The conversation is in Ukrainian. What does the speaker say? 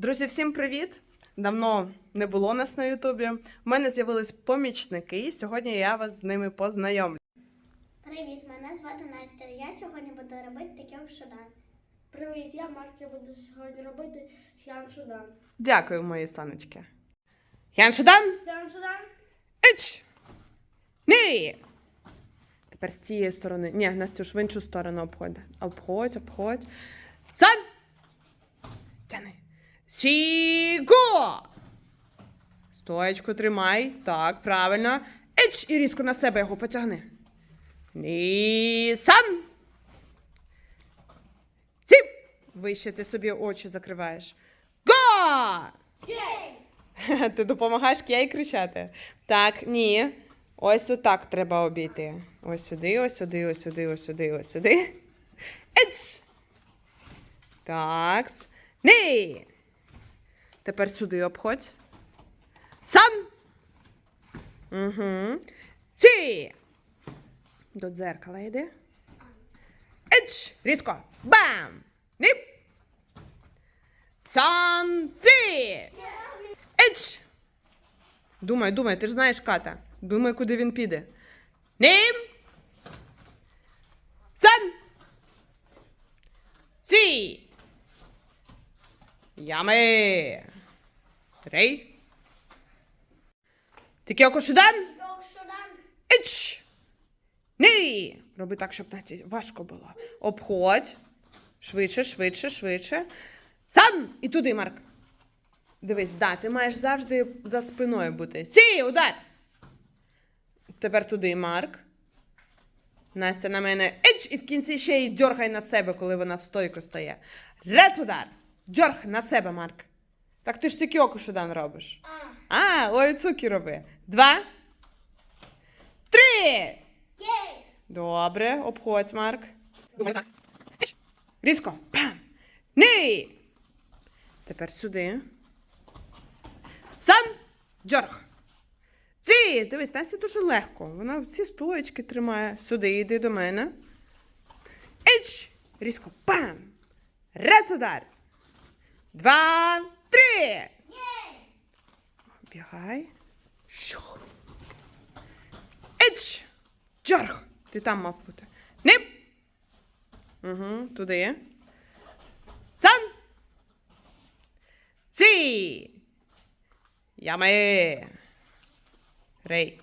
Друзі, всім привіт! Давно не було нас на Ютубі. У мене з'явились помічники, і сьогодні я вас з ними познайомлю. Привіт, мене звати Настя. Я сьогодні буду робити такий шудан. Привіт, я Марк, я буду сьогодні робити Хян Шудан. Дякую, мої саночки. Яншудан! Хян Шудан? Іч! Ні! Тепер з цієї сторони. Ні, Настюш, в іншу сторону обходь. Обходь, обходь. Сан! Тяни. Сіго! Стоечку тримай. Так, правильно. Іч! І різко на себе його потягни. Ні, сан! Вище ти собі очі закриваєш. Го! Ти допомагаєш к'яй кричати. Так, ні. Ось отак треба обійти. Ось сюди, ось сюди, ось сюди, ось сюди, ось сюди. Еч! Такс. Ні. Тепер сюди обходь. Сан. Угу. Сі. До дзеркала йди. Еч! Різко. Бам! Ні. Сан. Сі. Еч! Думай, думай, ти ж знаєш ката. Думай, куди він піде. Ним! Сан! Сі! Ями! Рей! Тикіоко Шудан! шудан. Іч! Ні! Роби так, щоб Насті важко було. Обходь. Швидше, швидше, швидше. Сан! І туди, Марк. Дивись, да, ти маєш завжди за спиною бути. Сі, удар! Тепер туди, Марк. Настя на мене. Іч! І в кінці ще й дьоргай на себе, коли вона в стойку стає. Раз удар! Дьорг на себе, Марк. Так ти ж таки окушудан робиш. А. А, ой, цуки роби. Два. Три. Добре, обходь, Марк. Різко. Пам. Ні. Тепер сюди. Сан. Дьорг. Ці, дивись, Настя дуже легко. Вона всі стоечки тримає. Сюди, йди до мене. Іч. Різко. Пам. Раз удар. Два. Єй! Бігай. Щух. Іч! Джорг! Ти там мав бути. Нип! Угу, туди. Сан! Сі! Ями! Рей.